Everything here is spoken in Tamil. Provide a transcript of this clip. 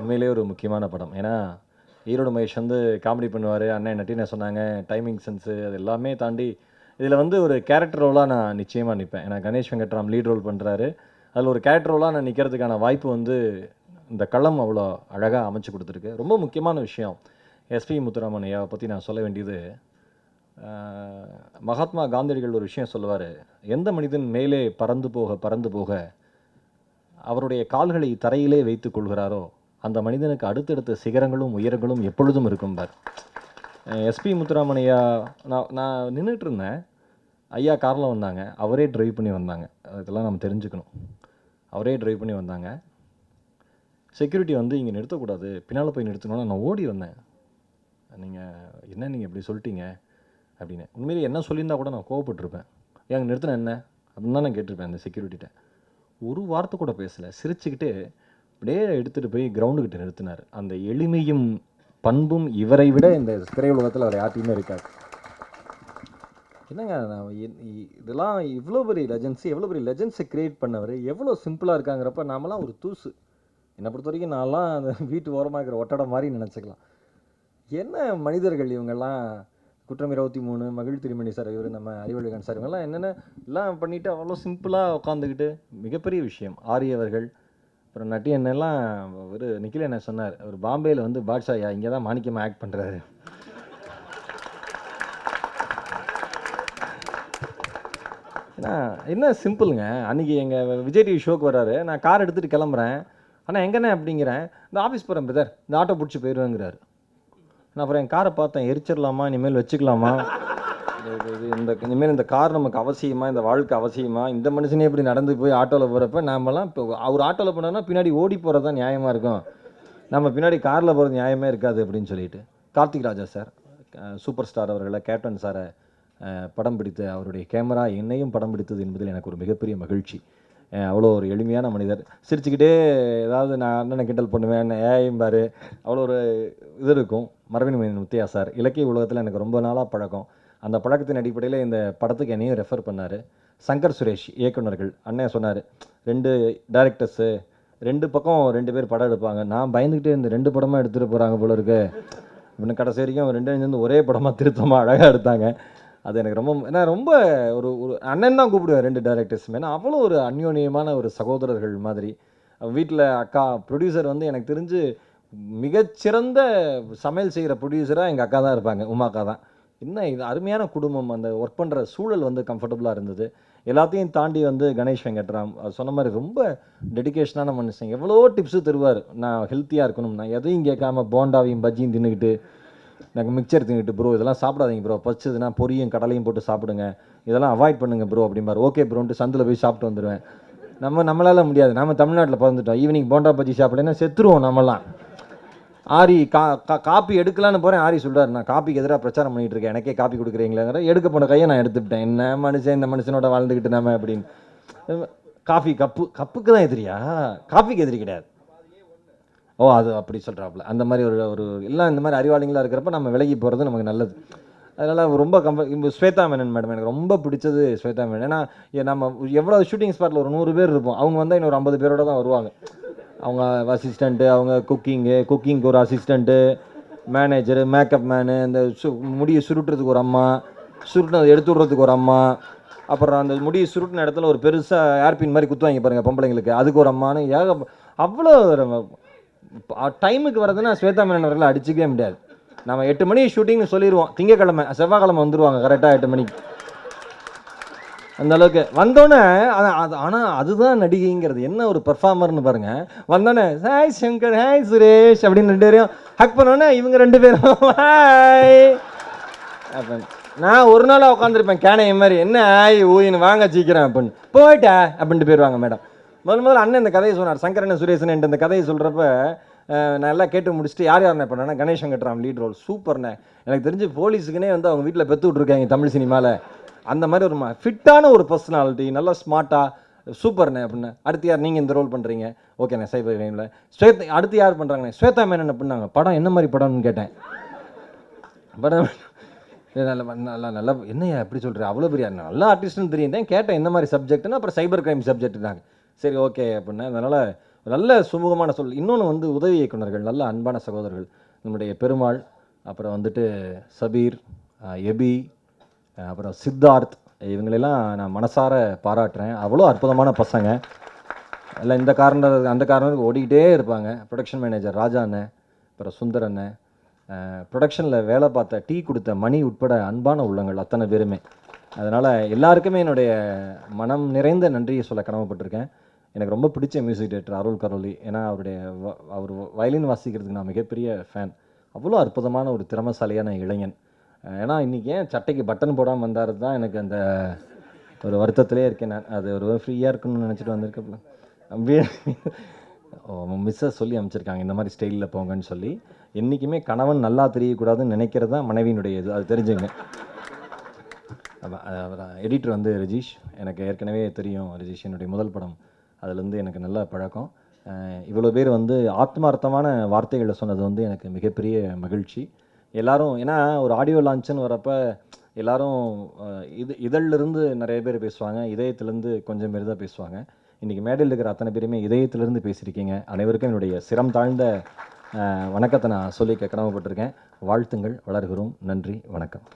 உண்மையிலேயே ஒரு முக்கியமான படம். ஏன்னா ஈரோடு மகேஷ் வந்து காமெடி பண்ணுவார் அண்ணன் நட்டின சொன்னாங்க டைமிங் சென்ஸு அது எல்லாமே தாண்டி இதில் வந்து ஒரு கேரக்டர் ரோலாக நான் நிச்சயமாக நிற்பேன் ஏன்னா கணேஷ் வெங்கட்ராம் லீட் ரோல் பண்ணுறாரு அதில் ஒரு கேரக்டர் ரோலாக நான் நிற்கிறதுக்கான வாய்ப்பு வந்து இந்த களம் அவ்வளோ அழகாக அமைச்சு கொடுத்துருக்கு. ரொம்ப முக்கியமான விஷயம். எஸ்பி முத்துராமன் ஐயாவை பற்றி நான் சொல்ல வேண்டியது மகாத்மா காந்தியடிகள் ஒரு விஷயம் சொல்லுவார். எந்த மனிதன் மேலே பறந்து போக பறந்து போக அவருடைய கால்களை தரையிலே வைத்துக் கொள்கிறாரோ அந்த மனிதனுக்கு அடுத்தடுத்த சிகரங்களும் உயரங்களும் எப்பொழுதும் இருக்கும் பார். எஸ்பி முத்துராமனையா நான் நான் நின்றுட்டு இருந்தேன் ஐயா காரில் வந்தாங்க. அவரே ட்ரைவ் பண்ணி வந்தாங்க. அதெல்லாம் நம்ம தெரிஞ்சுக்கணும். அவரே ட்ரைவ் பண்ணி வந்தாங்க. செக்யூரிட்டி வந்து இங்கே நிறுத்தக்கூடாது. பின்னால் போய் நிறுத்தணும்னா நான் ஓடி வந்தேன். நீங்கள் என்ன நீங்கள் இப்படி சொல்லிட்டீங்க? அப்படின்னு. உண்மையிலே என்ன சொல்லியிருந்தா கூட நான் கோவப்பட்டிருப்பேன். ஏன் நிறுத்தின என்ன? அப்படின்னு தான் நான் கேட்டிருப்பேன் அந்த செக்யூரிட்டிகிட்ட ஒரு வார்த்தை கூட பேசலை. சிரிச்சுக்கிட்டு அப்படியே எடுத்துகிட்டு போய் கிரவுண்டுக்கிட்ட நிறுத்தினார். அந்த எளிமையும் பண்பும் இவரை விட இந்த திரையுலகத்தில் அவர் யார்ட்டையுமே இருக்காது. என்னங்க நான் இதெல்லாம் இவ்வளோ பெரிய லெஜன்ஸ் எவ்வளோ பெரிய லெஜன்ஸை க்ரியேட் பண்ணவர் எவ்வளோ சிம்பிளாக இருக்காங்கிறப்ப நாமெல்லாம் ஒரு தூசு. என்னை பொறுத்த வரைக்கும் நான்லாம் அந்த வீட்டு ஓரமாக இருக்கிற ஒட்டடை மாதிரி நினச்சிக்கலாம். என்ன மனிதர்கள் இவங்கெல்லாம் குற்றம் இருபத்தி மூணு மகிழ் திருமணி சார் இவர் நம்ம அறிவழகன் சார் இவங்கெல்லாம் என்னென்ன எல்லாம் பண்ணிவிட்டு அவ்வளோ சிம்பிளாக உட்காந்துக்கிட்டு மிகப்பெரிய விஷயம் ஆரியவர்கள் அப்புறம் நட்டி என்னெல்லாம் ஒரு நிக்கில என்ன சொன்னார் அவர் பாம்பேயில் வந்து பாட்ஷாயா இங்கே தான் மாணிக்கமாக ஆக்ட் பண்ணுறாரு ஏன்னா என்ன சிம்பிளுங்க அன்றைக்கி எங்கள் விஜய் டிவி ஷோக்கு வர்றாரு நான் கார் எடுத்துகிட்டு கிளம்புறேன் ஆனால் எங்கண்ணே அப்படிங்கிறேன் இந்த ஆஃபீஸ் போகிறேன் பிரதர் இந்த ஆட்டோ பிடிச்சி போயிடுவேங்கிறாரு. நான் அப்புறம் என் காரை பார்த்தேன் எரிச்சிடலாமா இனிமேல் வச்சுக்கலாமா? இது- இந்த இனிமேல் இந்த கார் நமக்கு அவசியமா இந்த வாழ்க்கை அவசியமா? இந்த மனுஷனே இப்படி நடந்து போய் ஆட்டோவில் போகிறப்ப நாமெல்லாம் இப்போ அவர் ஆட்டோவில் போனோம்னா பின்னாடி ஓடி போகிறது தான் நியாயமாக இருக்கும். நம்ம பின்னாடி காரில் போகிறது நியாயமே இருக்காது அப்படின்னு சொல்லிட்டு. Karthik Raja sir super star அவர்களை கேப்டன் சாரை படம் பிடித்த அவருடைய கேமரா என்னையும் படம் பிடித்தது என்பதில் எனக்கு ஒரு மிகப்பெரிய மகிழ்ச்சி. அவ்வளோ ஒரு எளிமையான மனிதர். சிரிச்சுக்கிட்டே ஏதாவது நான் அண்ணனை கிண்டல் பண்ணுவேன் ஏம்பாரு அவ்வளோ ஒரு இது இருக்கும். மரபின் மனிதன் சார்? இலக்கிய உலகத்தில் எனக்கு ரொம்ப நாளாக பழக்கம். அந்த பழக்கத்தின் அடிப்படையில் இந்த படத்துக்கு என்னையும் ரெஃபர் பண்ணார். சங்கர் சுரேஷ் இயக்குனர்கள் அண்ணன் சொன்னார் ரெண்டு டேரக்டர்ஸு ரெண்டு பக்கம் ரெண்டு பேர் படம் எடுப்பாங்க. நான் பயந்துக்கிட்டே இந்த ரெண்டு படமாக எடுத்துகிட்டு போகிறாங்க போல இருக்கு. இன்னும் கடைசி வரைக்கும் ரெண்டு சேர்ந்து ஒரே படமாக திருத்தமாக அழகாக எடுத்தாங்க. அது எனக்கு ரொம்ப ஏன்னா ரொம்ப ஒரு ஒரு அண்ணன் தான் கூப்பிடுவேன் ரெண்டு டேரக்டர்ஸுமே ஏன்னா அவ்வளோ ஒரு அந்யோன்யமான ஒரு சகோதரர்கள் மாதிரி. வீட்டில் அக்கா ப்ரொடியூசர் வந்து எனக்கு தெரிஞ்சு மிகச்சிறந்த சமையல் செய்கிற ப்ரொடியூசராக எங்கள் அக்கா தான் இருப்பாங்க உமா அக்கா தான். என்ன இது அருமையான குடும்பம் அந்த ஒர்க் பண்ணுற சூழல் வந்து கம்ஃபர்டபுளாக இருந்தது. எல்லாத்தையும் தாண்டி வந்து கணேஷ் வெங்கட்ராம் சொன்ன மாதிரி ரொம்ப டெடிகேஷனான மனுஷன். எவ்வளோ டிப்ஸு தருவார். நான் ஹெல்த்தியாக இருக்கணும் நான் எதையும் கேட்காம போண்டாவையும் பஜ்ஜியும் தின்னுக்கிட்டு எனக்கு மிக்சர் தின்னுட்டு ப்ரோ இதெல்லாம் சாப்பிடாதீங்க ப்ரோ பச்சதுன்னா பொரியும் கடலையும் போட்டு சாப்பிடுங்க. இதெல்லாம் அவாய்ட் பண்ணுங்க ப்ரோ அப்படிம்பாரு. ஓகே ப்ரோன்ட்டு சந்தில் போய் சாப்பிட்டு வந்துடுவேன் நம்ம நம்மளால் முடியாது. நம்ம தமிழ்நாட்டில் பிறந்துட்டோம். ஈவினிங் போண்டா பஜ்ஜி சாப்பிடனா செத்துருவோம் நம்மலாம் ஆரி கா கா- காப்பி எடுக்கலான்னு போகிறேன் ஆரி சொல்றாரு நான் காப்பிக்கு எதிராக பிரச்சாரம் பண்ணிகிட்டு இருக்கேன். எனக்கே காப்பி கொடுக்குறீங்களாங்கிற எடுக்க போன கையை நான் எடுத்துவிட்டேன். என்ன மனுஷன் இந்த மனுஷனோட வாழ்ந்துக்கிட்டு நாம? அப்படின்னு. காஃபி கப்பு கப்புக்கு தான் எதிரியா? காஃபிக்கு எதிரி கிடையாது. ஓ அது அப்படி சொல்கிறாப்புல அந்த மாதிரி ஒரு ஒரு எல்லாம் இந்த மாதிரி அறிவாளிங்களாக இருக்கிறப்ப நம்ம விலகி போகிறது நமக்கு நல்லது. அதனால் ரொம்ப கம்ப இப்போ ஸ்வேதா மேனன் மேடம் எனக்கு ரொம்ப பிடிச்சது ஸ்வேதா மேனன். ஏன்னா நம்ம எவ்வளோ ஷூட்டிங் ஸ்பாட்டில் ஒரு நூறு பேர் இருப்போம். அவங்க வந்தால் இன்னொரு ஐம்பது பேரோட தான் வருவாங்க. அவங்க அசிஸ்டண்ட்டு அவங்க குக்கிங்கு குக்கிங்க்கு ஒரு அசிஸ்டண்ட்டு மேனேஜரு மேக்கப் மேனு இந்த சு முடியை சுருட்டுறதுக்கு ஒரு அம்மா சுருட்டினதை எடுத்து விட்றதுக்கு ஒரு அம்மா அப்புறம் அந்த முடியை சுருட்டின இடத்துல ஒரு பெருசாக ஏர்பின் மாதிரி குத்துவாங்க பாருங்கள் பொம்பளைங்களுக்கு. அதுக்கு ஒரு அம்மானு ஏக அவ்வளோ டைமுக்கு வரதுன்னா ஸ்வேதா மேனன் அவர்களை அடிச்சுக்கவே முடியாது. நம்ம எட்டு மணி ஷூட்டிங்னு சொல்லிடுவோம் திங்கக்கிழமை செவ்வாய்க்கிழமை வந்துடுவாங்க கரெக்டாக எட்டு மணிக்கு. அந்த அளவுக்கு. வந்தோடனே அது ஆனால் அதுதான் நடிகைங்கிறது. என்ன ஒரு பெர்ஃபார்மர்னு பாருங்க. வந்தோடனே ஹாய் சங்கர் ஹாய் சுரேஷ் அப்படின்னு ரெண்டு பேரையும் ஹக் பண்ணோன்னே இவங்க ரெண்டு பேரும் ஹாய். நான் ஒரு நாளாக உட்காந்துருப்பேன் கேனைய மாதிரி. என்ன ஆய் ஊயின்னு வாங்க சீக்கிரம் அப்படின்னு. போயிட்டா அப்படின்ட்டு போயிடுவாங்க மேடம். முதல் முதல்ல அண்ணன் இந்த கதையை சொன்னார். சங்கரன் சுரேசன் இந்த கதையை சொல்கிறப்ப நான் எல்லாம் கேட்டு முடிச்சுட்டு யார் யார் பண்ணேன்னா கணேஷ் வெங்கட்ராம் லீட் ரோல் சூப்பர்ண்ணே. எனக்கு தெரிஞ்சு போலீஸுக்குனே வந்து அவங்க வீட்டில் பெற்று விட்ருக்காங்க தமிழ் சினிமாவில் அந்த மாதிரி ஒரு ஃபிட்டான ஒரு பர்சனாலிட்டி நல்லா ஸ்மார்ட்டாக சூப்பர்ண்ணே அப்படின்னு. அடுத்து யார்? நீங்கள் இந்த ரோல் பண்ணுறீங்க ஓகேண்ணே சைபர் கிரைமில் ஸ்வேத் அடுத்து யார் பண்ணுறாங்கண்ணே ஸ்வேதா மேனன் அப்படின்னாங்க படம் என்ன மாதிரி படம்னு கேட்டேன். படம் நல்ல நல்லா நல்லா என்னையா எப்படி சொல்கிற அவ்வளோ பெரிய நல்ல ஆர்டிஸ்ட்னு தெரியும். தான் கேட்டேன் என்ன மாதிரி சப்ஜெக்ட்னா அப்புறம் சைபர் கிரைம் சப்ஜெக்ட் தாங்க சரி ஓகே அப்படின்னா. அதனால் நல்ல சுமூகமான சொல். இன்னொன்று வந்து உதவி இயக்குனர்கள் நல்ல அன்பான சகோதரர்கள். நம்முடைய பெருமாள் அப்புறம் வந்துட்டு சபீர் எபி அப்புறம் சித்தார்த் இவங்களெல்லாம் நான் மனசார பாராட்டுறேன். அவ்வளோ அற்புதமான பசங்க. எல்லாம் இந்த காரணம் அந்த காரணத்துக்கு ஓடிக்கிட்டே இருப்பாங்க. ப்ரொடக்ஷன் மேனேஜர் ராஜா அண்ணன் அப்புறம் சுந்தர் அண்ணன் ப்ரொடக்ஷனில் வேலை பார்த்த டீ கொடுத்த மணி உட்பட அன்பான உள்ளங்கள் அத்தனை பேருமே. அதனால் எல்லாருக்குமே என்னுடைய மனம் நிறைந்த நன்றியை சொல்ல கடமைப்பட்டிருக்கேன். எனக்கு ரொம்ப பிடிச்ச மியூசிக் டேரக்டர் அருள் கரோலி ஏன்னா அவருடைய வ- அவர் வயலின் வாசிக்கிறதுக்கு நான் மிகப்பெரிய ஃபேன் அவ்வளோ அற்புதமான ஒரு திறமசாலியான இளைஞன். ஏன்னா இன்றைக்கி ஏன் சட்டைக்கு பட்டன் போடாமல் வந்தார் தான் எனக்கு அந்த ஒரு வருத்தத்திலே இருக்கேன் நான். அது ஒரு ஃப்ரீயாக இருக்கணும்னு நினச்சிட்டு வந்திருக்கப்பல மிஸ்ஸை சொல்லி அமைச்சிருக்காங்க. இந்த மாதிரி ஸ்டைலில் போங்கன்னு சொல்லி. என்றைக்குமே கணவன் நல்லா தெரியக்கூடாதுன்னு நினைக்கிறது தான் மனைவியினுடைய இது. அது தெரிஞ்சுங்க. எடிட்டர் வந்து ரஜீஷ். எனக்கு ஏற்கனவே தெரியும் ரஜீஷ் என்னுடைய முதல் படம். அதுலேருந்து எனக்கு நல்ல பழக்கம். இவ்வளோ பேர் வந்து ஆத்மார்த்தமான வார்த்தைகளை சொன்னது வந்து எனக்கு மிகப்பெரிய மகிழ்ச்சி. எல்லாரும் ஏன்னா ஒரு ஆடியோ லான்ச்சுன்னு வரப்போ எல்லாரும் இது இதழிலிருந்து நிறைய பேர் பேசுவாங்க இதயத்திலேருந்து கொஞ்சம் பேர் தான் பேசுவாங்க. இன்றைக்கி மேடையில் இருக்கிற அத்தனை பேருமே இதயத்திலிருந்து பேசியிருக்கீங்க. அனைவருக்கும் என்னுடைய சிரம் தாழ்ந்த வணக்கத்தை நான் சொல்லி கடமைப்பட்டிருக்கேன். வாழ்த்துங்கள் வளர்கிறோம். நன்றி வணக்கம்.